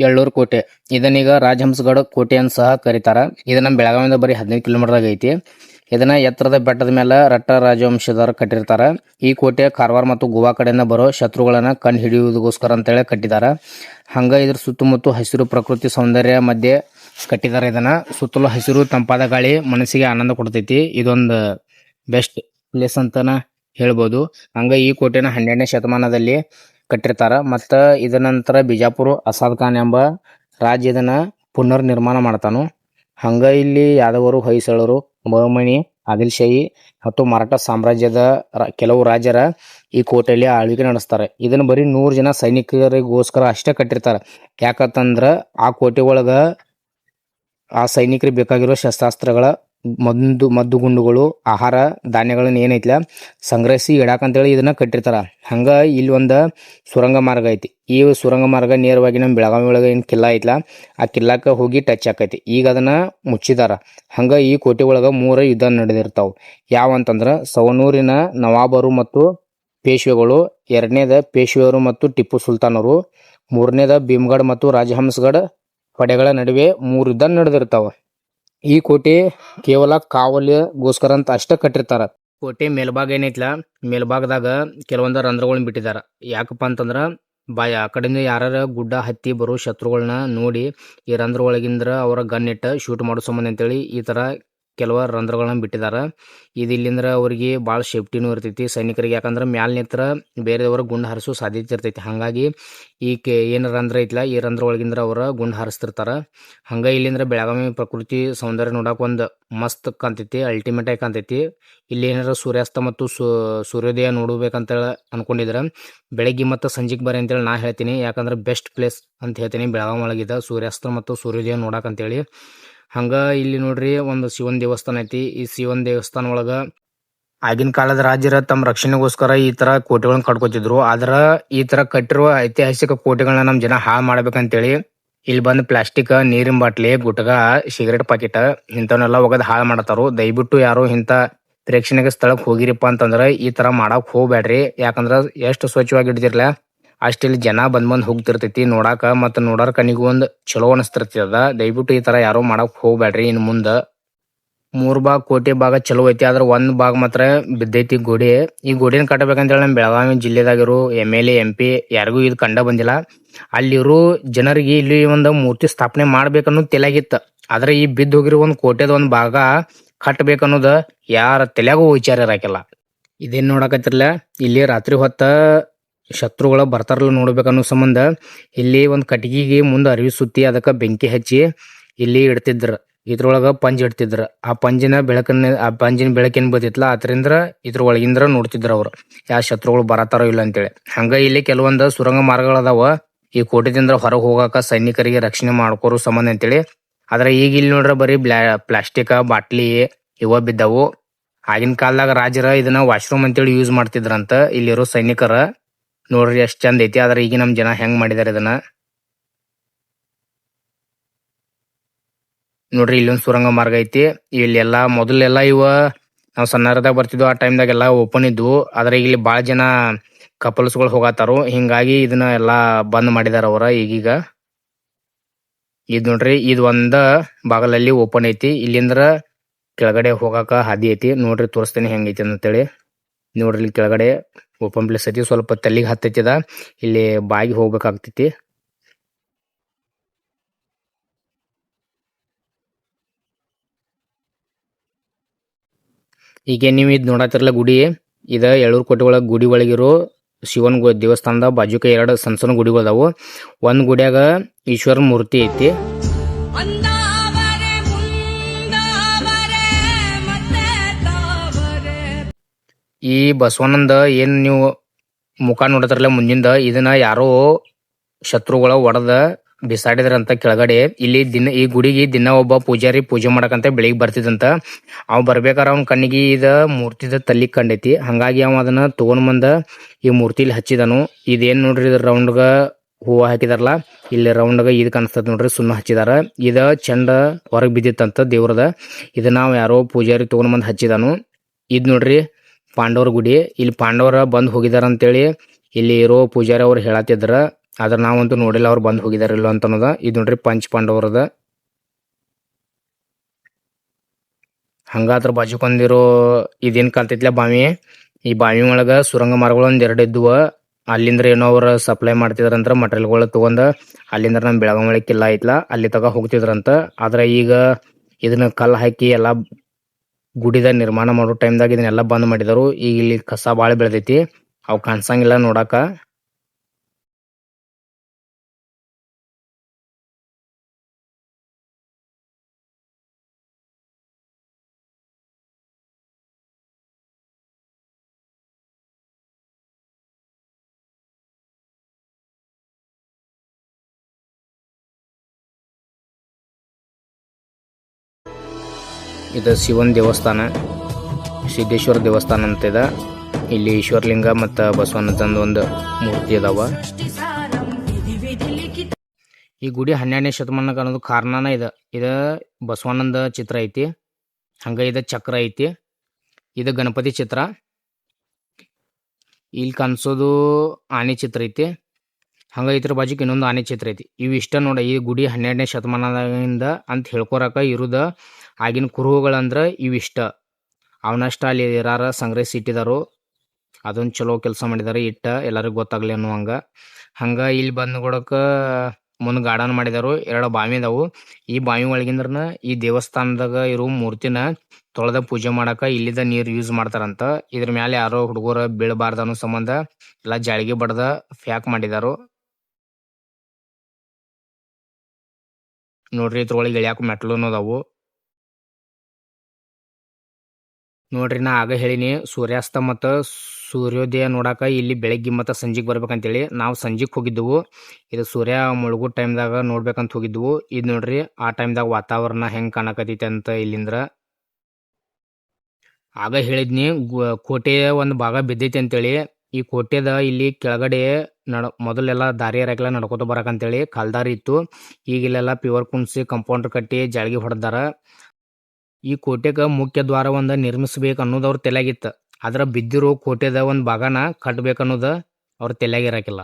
ಎಳ್ಳೂರು ಕೋಟೆ. ಇದನ್ನೀಗ ರಾಜಹಂಸಗಡ ಕೋಟೆ ಅಂತ ಸಹ ಕರೀತಾರ. ಇದನ್ನ ನಮ್ಮ ಬೆಳಗಾವಿಯಿಂದ ಬರೀ ಹದಿನೈದು ಕಿಲೋಮೀಟರ್ ಐತಿ. ಇದನ್ನ ಎತ್ತರದ ಬೆಟ್ಟದ ಮೇಲೆ ರಟ್ಟ ರಾಜವಂಶದವರು ಕಟ್ಟಿರ್ತಾರ. ಈ ಕೋಟೆ ಕಾರವಾರ ಮತ್ತು ಗೋವಾ ಕಡೆಯಿಂದ ಬರೋ ಶತ್ರುಗಳನ್ನ ಕಂಡು ಹಿಡಿಯುವುದಕ್ಕೋಸ್ಕರ ಅಂತೇಳಿ ಕಟ್ಟಿದಾರ. ಹಂಗ ಇದ್ರ ಸುತ್ತಮುತ್ತ ಹಸಿರು ಪ್ರಕೃತಿ ಸೌಂದರ್ಯ ಮಧ್ಯೆ ಕಟ್ಟಿದಾರ ಇದನ್ನ. ಸುತ್ತಲೂ ಹಸಿರು ತಂಪಾದ ಗಾಳಿ ಮನಸ್ಸಿಗೆ ಆನಂದ ಕೊಡ್ತೈತಿ. ಇದೊಂದು ಬೆಸ್ಟ್ ಪ್ಲೇಸ್ ಅಂತನ ಹೇಳ್ಬೋದು. ಹಂಗ ಈ ಕೋಟೆನ ಹನ್ನೆರಡನೇ ಶತಮಾನದಲ್ಲಿ ಕಟ್ಟಿರ್ತಾರ. ಮತ್ತು ಇದ ನಂತರ ಬಿಜಾಪುರ ಅಸಾದ್ ಖಾನ್ ಎಂಬ ರಾಜ್ಯದನ ಪುನರ್ ನಿರ್ಮಾಣ ಮಾಡ್ತಾನು. ಹಂಗ ಇಲ್ಲಿ ಯಾದವರು, ಹೊಯ್ಸಳರು ಬಹಮಣಿ ಆದಿಲ್ಶಾಹಿ ಮತ್ತು ಮರಾಠ ಸಾಮ್ರಾಜ್ಯದ ಕೆಲವು ರಾಜರ ಈ ಕೋಟೆಯಲ್ಲಿ ಆಳ್ವಿಕೆ ನಡೆಸ್ತಾರೆ. ಇದನ್ನು ಬರೀ ನೂರು ಜನ ಸೈನಿಕರಿಗೋಸ್ಕರ ಅಷ್ಟೇ ಕಟ್ಟಿರ್ತಾರೆ. ಯಾಕಂತಂದ್ರ ಆ ಕೋಟೆ ಒಳಗೆ ಆ ಸೈನಿಕರಿಗೆ ಬೇಕಾಗಿರೋ ಶಸ್ತ್ರಾಸ್ತ್ರಗಳ ಮದ್ದು ಗುಂಡುಗಳು, ಆಹಾರ, ಧಾನ್ಯಗಳನ್ನ ಏನೈತಿಲ್ಲ ಸಂಗ್ರಹಿಸಿ ಇಡಾಕಂತೇಳಿ ಇದನ್ನ ಕಟ್ಟಿರ್ತಾರ. ಹಂಗ ಇಲ್ಲಿ ಒಂದು ಸುರಂಗ ಮಾರ್ಗ ಐತಿ. ಈ ಸುರಂಗ ಮಾರ್ಗ ನೇರವಾಗಿ ನಮ್ಮ ಬೆಳಗಾವಿ ಒಳಗೆ ಏನು ಕಿಲ್ಲ ಐತ್ಲ, ಆ ಕಿಲ್ಲಾಕ ಹೋಗಿ ಟಚ್ ಆಕೈತಿ ಈಗ ಅದನ್ನ ಮುಚ್ಚಿದಾರ. ಹಂಗ ಈ ಕೋಟೆ ಒಳಗ ಮೂರು ಯುದ್ಧ ನಡೆದಿರ್ತಾವ. ಯಾವ ಅಂತಂದ್ರ ಸವನೂರಿನ ನವಾಬರು ಮತ್ತು ಪೇಶ್ವೆಗಳು, ಎರಡನೇದ ಪೇಶ್ವೆಯವರು ಮತ್ತು ಟಿಪ್ಪು ಸುಲ್ತಾನರು, ಮೂರನೇದ ಭೀಮ್ಗಢ ಮತ್ತು ರಾಜಹಂಸಗಢ ಪಡೆಗಳ ನಡುವೆ ಮೂರು ಯುದ್ಧ ನಡೆದಿರ್ತಾವ. ಈ ಕೋಟೆ ಕೇವಲ ಕಾವಲಿಗೋಸ್ಕರ ಅಂತ ಅಷ್ಟೇ ಕಟ್ಟಿರ್ತಾರ. ಕೋಟೆ ಮೇಲ್ಭಾಗ ಏನೈತ್ಲ? ಮೇಲ್ಭಾಗದಾಗ ಕೆಲವೊಂದು ರಂಧ್ರಗಳನ್ನ ಬಿಟ್ಟಿದಾರ. ಯಾಕಪ್ಪ ಅಂತಂದ್ರ ಬಾಯ ಆ ಕಡೆಯಿಂದ ಯಾರ ಗುಡ್ಡ ಹತ್ತಿ ಬರೋ ಶತ್ರುಗಳನ್ನ ನೋಡಿ ಈ ರಂಧ್ರ ಒಳಗಿಂದ್ರ ಅವರ ಗನ್ ಇಟ್ಟ ಶೂಟ್ ಮಾಡೋ ಸಂಬಂಧ ಅಂತೇಳಿ ಈ ತರ ಕೆಲವ ರಂಧ್ರಗಳನ್ನ ಬಿಟ್ಟಿದ್ದಾರೆ ಇದು ಇಲ್ಲಿಂದ್ರ ಅವ್ರಿಗೆ ಭಾಳ ಸೇಫ್ಟಿನೂ ಇರ್ತೈತಿ. ಸೈನಿಕರಿಗೆ ಯಾಕಂದ್ರೆ ಮ್ಯಾಲೆ ನಿಂತ್ರ ಬೇರೆಯವರ ಗುಂಡು ಹಾರಿಸೋ ಸಾಧ್ಯತೆ ಇರ್ತೈತಿ. ಹಾಗಾಗಿ ಈ ಕೆ ಏನು ರಂಧ್ರ ಐತಿಲ್ಲ ಈ ರಂಧ್ರ ಒಳಗಿಂದ್ರ ಅವರ ಗುಂಡು ಹಾರಿಸ್ತಿರ್ತಾರ. ಹಂಗ ಇಲ್ಲಿಂದ್ರ ಬೆಳಗಾವಿ ಪ್ರಕೃತಿ ಸೌಂದರ್ಯ ನೋಡಕ್ ಒಂದ್ ಮಸ್ತ್ ಕಾಣ್ತೈತಿ ಅಲ್ಟಿಮೇಟ್ ಆಗಿ ಕಾಣ್ತೈತಿ. ಇಲ್ಲಿ ಏನಾರ ಸೂರ್ಯಾಸ್ತ ಮತ್ತು ಸೂರ್ಯೋದಯ ನೋಡಬೇಕಂತೇಳಿ ಅನ್ಕೊಂಡಿದ್ರ. ಬೆಳಗ್ಗೆ ಮತ್ತು ಸಂಜೆಗೆ ಬರ್ರಿ ಅಂತೇಳಿ ನಾ ಹೇಳ್ತೀನಿ. ಯಾಕಂದ್ರೆ ಬೆಸ್ಟ್ ಪ್ಲೇಸ್ ಅಂತ ಹೇಳ್ತೀನಿ. ಬೆಳಗಾವಿ ಒಳಗಿದ ಸೂರ್ಯಾಸ್ತ ಮತ್ತು ಸೂರ್ಯೋದಯ ನೋಡಕ್ ಅಂತೇಳಿ. ಹಂಗ ಇಲ್ಲಿ ನೋಡ್ರಿ ಒಂದು ಶಿವನ್ ದೇವಸ್ಥಾನ ಐತಿ. ಈ ಶಿವನ್ ದೇವಸ್ಥಾನ ಒಳಗ ಆಗಿನ ಕಾಲದ ರಾಜ್ಯರ ತಮ್ಮ ರಕ್ಷಣೆಗೋಸ್ಕರ ಈ ತರ ಕೋಟೆಗಳನ್ನ ಕಟ್ಕೋತಿದ್ರು. ಆದ್ರ ಈ ತರ ಕಟ್ಟಿರುವ ಐತಿಹಾಸಿಕ ಕೋಟೆಗಳನ್ನ ನಮ್ ಜನ ಹಾಳು ಮಾಡ್ಬೇಕಂತೇಳಿ ಇಲ್ಲಿ ಬಂದ್ ಪ್ಲಾಸ್ಟಿಕ್, ನೀರಿನ ಬಾಟ್ಲಿ, ಗುಟ್ಗ, ಸಿಗರೇಟ್ ಪಾಕೆಟ್ ಇಂಥವನ್ನೆಲ್ಲ ಒಗದ್ ಹಾಳು ಮಾಡತಾರು ದಯವಿಟ್ಟು ಯಾರು ಇಂಥ ಪ್ರೇಕ್ಷಣೀಯ ಸ್ಥಳಕ್ಕೆ ಹೋಗಿರಿಪ್ಪ ಅಂತಂದ್ರೆ ಈ ತರ ಮಾಡಕ್ ಹೋಗ್ಬೇಡ್ರಿ ಯಾಕಂದ್ರ ಎಷ್ಟು ಸ್ವಚ್ಛವಾಗಿ ಇಡ್ತಿರ್ಲ ಅಷ್ಟ್ ಇಲ್ಲಿ ಜನ ಬಂದ್ ಬಂದ್ ಹೋಗ್ತಿರ್ತೈತಿ, ನೋಡಾಕ ಮತ್ತ ನೋಡಾರ ಕಣ್ಣಿಗೂ ಒಂದ್ ಚಲೋ ಅದ. ದಯವಿಟ್ಟು ಈ ತರ ಯಾರು ಮಾಡಕ್ ಹೋಗ್ಬೇಡ್ರಿ ಇನ್ ಮುಂದ. ಮೂರ್ ಭಾಗ ಕೋಟೆ ಭಾಗ ಚಲೋ ಐತಿ, ಆದ್ರ ಒಂದ್ ಭಾಗ ಮಾತ್ರ ಬಿದ್ದೈತಿ ಗೋಡೆ. ಈ ಗೋಡೆನ ಕಟ್ಟಬೇಕಂತೇಳಿ ನಮ್ಮ Belagavi ಜಿಲ್ಲೆದಾಗಿರೋ M L A M P ಯಾರಿಗೂ ಇದು ಕಂಡ ಬಂದಿಲ್ಲ. ಅಲ್ಲಿರು ಜನರಿಗೆ ಇಲ್ಲಿ ಒಂದು ಮೂರ್ತಿ ಸ್ಥಾಪನೆ ಮಾಡ್ಬೇಕನ್ನೋದು ತಲೆಯಾಗಿತ್ತ. ಆದ್ರೆ ಈ ಬಿದ್ದು ಹೋಗಿರೋ ಒಂದ್ ಕೋಟೆದ ಒಂದ್ ಭಾಗ ಕಟ್ಟಬೇಕನ್ನೋದ ಯಾರ ತಲೆಯಾಗೂ ವಿಚಾರ ಇರಾಕಿಲ್ಲ. ಇದೇನ್ ನೋಡಕತ್ತಿರ್ಲ? ಇಲ್ಲಿ ರಾತ್ರಿ ಹೊತ್ತ ಶತ್ರುಗಳು ಬರ್ತಾರಲ್ಲ ನೋಡ್ಬೇಕನ್ನೋ ಸಂಬಂಧ ಇಲ್ಲಿ ಒಂದು ಕಟ್ಟಿಗೆಗೆ ಮುಂದೆ ಅರಿವಿ ಸುತ್ತಿ ಅದಕ್ಕೆ ಬೆಂಕಿ ಹಚ್ಚಿ ಇಲ್ಲಿ ಇಡ್ತಿದ್ರು. ಇದ್ರೊಳಗೆ ಪಂಜ್ ಇಡ್ತಿದ್ರು. ಆ ಪಂಜಿನ ಬೆಳಕನ್ನ, ಆ ಪಂಜಿನ ಬೆಳಕಿನ ಬದಿತ್ಲ ಅದರಿಂದ ಇದ್ರ ಒಳಗಿಂದ್ರ ನೋಡ್ತಿದ್ರು ಅವ್ರು. ಯಾವ ಶತ್ರುಗಳು ಬರತಾರೋ ಇಲ್ಲ ಅಂತೇಳಿ. ಹಂಗ ಇಲ್ಲಿ ಕೆಲವೊಂದು ಸುರಂಗ ಮಾರ್ಗಗಳದಾವ. ಈ ಕೋಟೆದಿಂದ ಹೊರಗೆ ಹೋಗಾಕ ಸೈನಿಕರಿಗೆ ರಕ್ಷಣೆ ಮಾಡ್ಕೋರು ಸಂಬಂಧ ಅಂತೇಳಿ. ಆದ್ರೆ ಈಗ ಇಲ್ಲಿ ನೋಡ್ರ ಬರೀ ಬ್ಲಾ, ಪ್ಲಾಸ್ಟಿಕ್, ಬಾಟ್ಲಿ ಇವ ಬಿದ್ದವು. ಆಗಿನ ಕಾಲದಾಗ ರಾಜರ ಇದನ್ನ ವಾಶ್ರೂಮ್ ಅಂತೇಳಿ ಯೂಸ್ ಮಾಡ್ತಿದ್ರಂತ ಇಲ್ಲಿರೋ ಸೈನಿಕರ. ನೋಡ್ರಿ ಎಷ್ಟು ಚಂದ ಐತಿ. ಆದ್ರೆ ಈಗ ನಮ್ ಜನ ಹೆಂಗ್ ಮಾಡಿದಾರೆ ಇದನ್ನ? ನೋಡ್ರಿ ಇಲ್ಲೊಂದು ಸುರಂಗ ಮಾರ್ಗ ಐತಿ. ಇಲ್ಲೆಲ್ಲಾ ಮೊದಲೆಲ್ಲ ಇವ ನಾವು ಸಣ್ಣದಾಗ ಬರ್ತಿದ್ವು. ಆ ಟೈಮ್ದಾಗೆಲ್ಲ ಓಪನ್ ಇದ್ವು. ಆದ್ರೆ ಇಲ್ಲಿ ಬಾಳ ಜನ ಕಪಲ್ಸ್ಗಳು ಹೋಗತ್ತಾರು ಹಿಂಗಾಗಿ ಇದನ್ನ ಎಲ್ಲಾ ಬಂದ್ ಮಾಡಿದಾರ ಅವ್ರ ಈಗೀಗ. ಇದ್ ನೋಡ್ರಿ, ಇದ್ ಒಂದ ಬಾಗಲಲ್ಲಿ ಓಪನ್ ಐತಿ. ಇಲ್ಲಿಂದ್ರ ಕೆಳಗಡೆ ಹೋಗಾಕ ಹಾದಿ ಐತಿ. ನೋಡ್ರಿ ತೋರಿಸ್ತೇನೆ ಹೆಂಗೈತಿ ಅಂತೇಳಿ. ನೋಡ್ರಿ ಇಲ್ಲಿ ಕೆಳಗಡೆ ಓಪನ್ ಪ್ಲೇಸ್ ಐತಿ. ಸ್ವಲ್ಪ ಹತ್ತೈತಿ ಅದ. ಇಲ್ಲಿ ಬಾಗಿ ಹೋಗ್ಬೇಕಾಗ್ತೈತಿ. ಈಗ ನೀವು ಇದು ನೋಡತ್ತಿರಲ್ಲ ಗುಡಿ, ಇದ ಎಳೂರು ಕೋಟೆ ಒಳಗೆ ಗುಡಿ ಒಳಗಿರೋ ಶಿವನ್ ದೇವಸ್ಥಾನದ ಬಾಜುಕ ಎರಡು ಸಣ್ಣ ಸಣ್ಣ ಗುಡಿಗಳದಾವು ಒಂದ್ ಗುಡಿಯಾಗ ಈಶ್ವರ ಮೂರ್ತಿ ಐತಿ. ಈ ಬಸವನಂದ ಏನ್ ನೀವು ಮುಖ ನೋಡತ್ರಲ್ಲ ಮುಂದಿಂದ ಇದನ್ನ ಯಾರೋ ಶತ್ರುಗಳ ಒಡದ ಬಿಸಾಡಿದ್ರಂತ ಕೆಳಗಡೆ. ಇಲ್ಲಿ ದಿನ, ಈ ಗುಡಿಗೆ ದಿನ ಒಬ್ಬ ಪೂಜಾರಿ ಪೂಜೆ ಮಾಡಕಂತ ಬೆಳಿಗ್ಗೆ ಬರ್ತಿದಂತ ಅವ್ ಬರ್ಬೇಕಾರ ಅವ್ನ ಕಣ್ಣಿಗೆ ಇದ ಮೂರ್ತಿದ ತಲ್ಲಿ ಕಂಡೈತಿ. ಹಂಗಾಗಿ ಅವ ಅದನ್ನ ತಗೊಂಡ್ ಬಂದ ಈ ಮೂರ್ತಿಲಿ ಹಚ್ಚಿದನು. ಇದೇನ್ ನೋಡ್ರಿ ಇದ್ರ ಗ ಹೂವ ಹಾಕಿದಾರಲ್ಲ, ಇಲ್ಲಿ ರೌಂಡ್ಗ ಇದ್ ಕಾಣಿಸ್ತದ ನೋಡ್ರಿ, ಸುಣ್ಣ ಹಚ್ಚಿದಾರ. ಇದ ಚಂಡ ಹೊರಗ್ ಬಿದ್ದಿತ್ತಂತ ದೇವ್ರದ. ಇದನ್ನ ನಾವು ಯಾರೋ ಪೂಜಾರಿ ತಗೊಂಡ್ ಬಂದ್ ಹಚ್ಚಿದನು. ಇದ್ ನೋಡ್ರಿ ಪಾಂಡವರ ಗುಡಿ. ಇಲ್ಲಿ ಪಾಂಡವರ ಬಂದು ಹೋಗಿದಾರ ಅಂತೇಳಿ ಇಲ್ಲಿ ಇರೋ ಪೂಜಾರಿ ಅವ್ರು ಹೇಳತ್ತಿದ್ರ. ಆದ್ರೆ ನಾವಂತೂ ನೋಡಿಲ್ಲ ಅವ್ರು ಬಂದು ಹೋಗಿದಾರ ಇಲ್ಲ ಅಂತ ಅನ್ನೋದ ಇದು ನೋಡ್ರಿ ಪಂಚ ಪಾಂಡವರದ. ಹಂಗಾದ್ರ ಬಾಜುಕೊಂದಿರೋ ಇದೇನ್ ಕಾಲ್ತೈತ್ಲ ಬಾವಿ ಈ ಬಾವಿ ಒಳಗ ಸುರಂಗ ಮಾರ್ಗಗಳು ಒಂದ್ ಎರಡು ಇದ್ದುವ. ಅಲ್ಲಿಂದ್ರ ಏನೋ ಅವ್ರ ಸಪ್ಲೈ ಮಾಡ್ತಿದ್ರಂದ್ರ ಮಟೀರಿಯಲ್ಗಳು ತಗೊಂಡ ಅಲ್ಲಿಂದ ನಮ್ಮ ಬೆಳಗಾವಿ ಕಿಲ್ಲ ಐತ್ಲ, ಅಲ್ಲಿ ತಗ ಹೋಗ್ತಿದ್ರಂತ. ಆದ್ರ ಈಗ ಇದನ್ನ ಕಲ್ಲು ಹಾಕಿ ಎಲ್ಲಾ ಗುಡಿದ ನಿರ್ಮಾಣ ಮಾಡೋ ಟೈಮ್ ದಾಗ ಇದನ್ನೆಲ್ಲ ಬಂದ್ ಮಾಡಿದರು. ಈಗ ಇಲ್ಲಿ ಕಸ ಬಾಳ ಬೆಳೆದೈತಿ. ಅವು ಕಾಣ್ಸಂಗಿಲ್ಲ ನೋಡಾಕ. ಇದು ಶಿವನ್ ದೇವಸ್ಥಾನ, ಸಿದ್ದೇಶ್ವರ ದೇವಸ್ಥಾನ ಅಂತ ಇದೆ. ಇಲ್ಲಿ ಈಶ್ವರಲಿಂಗ ಮತ್ತು ಬಸವನದಂದು ಒಂದು ಮೂರ್ತಿ ಅದಾವ. ಈ ಗುಡಿ ಹನ್ನೆರಡನೇ ಶತಮಾನ ಅನ್ನೋದು ಕಾರಣನ ಇದೆ. ಇದು ಬಸವಣ್ಣಂದ ಚಿತ್ರ ಐತಿ, ಹಂಗ ಇದು ಚಕ್ರ ಐತಿ. ಇದು ಗಣಪತಿ ಚಿತ್ರ. ಇಲ್ಲಿ ಕಾಣಿಸೋದು ಆನೆ ಚಿತ್ರ ಐತಿ. ಹಂಗ ಇದ್ರ ಬಾಜುಕ್ ಇನ್ನೊಂದು ಆನೆ ಚಿತ್ರ ಐತಿ. ಇವು ಇಷ್ಟ ನೋಡ ಈ ಗುಡಿ ಹನ್ನೆರಡನೇ ಶತಮಾನದಿಂದ ಅಂತ ಹೇಳ್ಕೊರಕ ಇರುದ ಆಗಿನ ಕುರುಹುಗಳಂದ್ರೆ ಇವಿಷ್ಟ. ಅವನಷ್ಟ ಅಲ್ಲಿ ಇರಾರ ಸಂಗ್ರಹಿಸಿ ಇಟ್ಟಿದಾರು, ಅದೊಂದು ಚಲೋ ಕೆಲಸ ಮಾಡಿದಾರೆ, ಇಟ್ಟ ಎಲ್ಲರಿಗೂ ಗೊತ್ತಾಗ್ಲಿ ಅನ್ನುವಂಗ. ಹಂಗ ಇಲ್ಲಿ ಬಂದು ಕೊಡಕ ಮುಂದೆ ಗಾರ್ಡನ್ ಮಾಡಿದಾರು, ಎರಡು ಬಾವಿ ಅದಾವು. ಈ ಬಾವಿ ಒಳಗಿಂದ್ರನ ಈ ದೇವಸ್ಥಾನದಾಗ ಇರೋ ಮೂರ್ತಿನ ತೊಳೆದ ಪೂಜೆ ಮಾಡಾಕ ಇಲ್ಲಿದ ನೀರು ಯೂಸ್ ಮಾಡ್ತಾರಂತ. ಇದ್ರ ಮ್ಯಾಲೆ ಯಾರೋ ಹುಡುಗರ ಬೀಳಬಾರ್ದ ಅನ್ನೋ ಸಂಬಂಧ ಎಲ್ಲ ಜಾಳಿಗೆ ಬಡ್ದ ಫ್ಯಾಕ್ ಮಾಡಿದಾರು. ನೋಡ್ರಿ ಇದ್ರೊಳಗೆ ಇಳಿಯಾಕ ಮೆಟ್ಲು ಅದಾವು. ನೋಡ್ರಿ, ನಾ ಆಗ ಹೇಳಿನಿ, ಸೂರ್ಯಾಸ್ತ ಮತ್ತು ಸೂರ್ಯೋದಯ ನೋಡಾಕ ಇಲ್ಲಿ ಬೆಳಗ್ಗೆ ಮತ್ತು ಸಂಜೆಗೆ ಬರ್ಬೇಕಂತೇಳಿ. ನಾವು ಸಂಜೆಗೆ ಹೋಗಿದ್ದೆವು. ಇದು ಸೂರ್ಯ ಮುಳುಗೋ ಟೈಮ್ದಾಗ ನೋಡ್ಬೇಕಂತ ಹೋಗಿದ್ದೆವು. ಇದು ನೋಡ್ರಿ, ಆ ಟೈಮ್ದಾಗ ವಾತಾವರಣ ಹೆಂಗೆ ಕಾಣಕತ್ತೈತಿ ಅಂತ ಇಲ್ಲಿಂದ್ರ. ಆಗ ಹೇಳಿದ್ನಿ ಕೋಟೆಯ ಒಂದು ಭಾಗ ಬಿದ್ದೈತಿ ಅಂತೇಳಿ. ಈ ಕೋಟೆದ ಇಲ್ಲಿ ಕೆಳಗಡೆ ನಡ, ಮೊದಲೆಲ್ಲ ದಾರಿ ಹರಕೆಲ್ಲ ನಡ್ಕೋತ ಬರಕಂತೇಳಿ ಕಲ್ದಾರಿ ಇತ್ತು. ಈಗ ಇಲ್ಲೆಲ್ಲ ಪ್ಯೂರ್ ಕುಣಿಸಿ ಕಂಪೌಂಡರ್ ಕಟ್ಟಿ ಜಾಳ್ಗಿ ಹೊಡೆದಾರ. ಈ ಕೋಟೆಗ ಮುಖ್ಯ ದ್ವಾರ ನಿರ್ಮಿಸಬೇಕು ಅನ್ನೋದು ಅವ್ರ ತಲೆಯಾಗಿತ್ತು ಆದ್ರೆ ಬಿದ್ದಿರೋ ಕೋಟೆದ ಒಂದು ಭಾಗನ ಕಟ್ಟಬೇಕನ್ನೋದು ಅವ್ರ ತಲೆಯಾಗ ಇರಾಕಿಲ್ಲ.